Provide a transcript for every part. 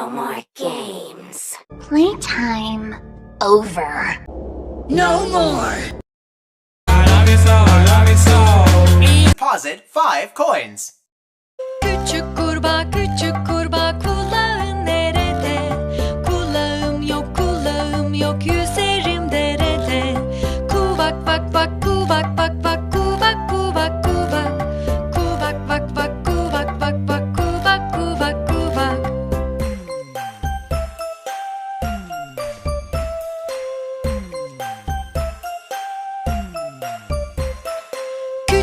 No more games. Playtime over. No more. Deposit five coins.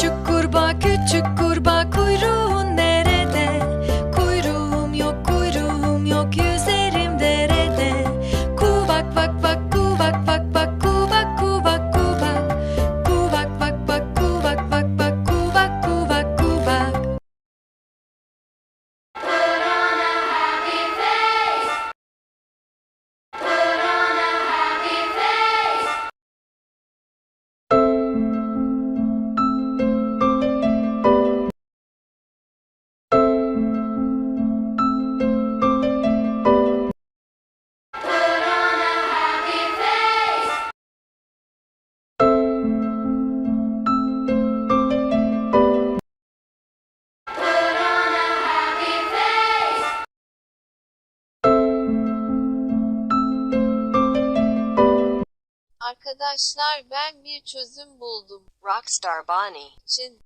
Küçük kurbağa küçük kurbağa Arkadaşlar ben bir çözüm buldum. Rockstar Bonnie için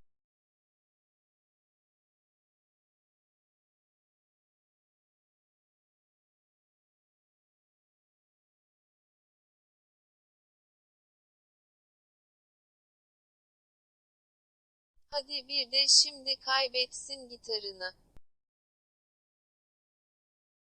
Hadi bir de şimdi kaybetsin gitarını.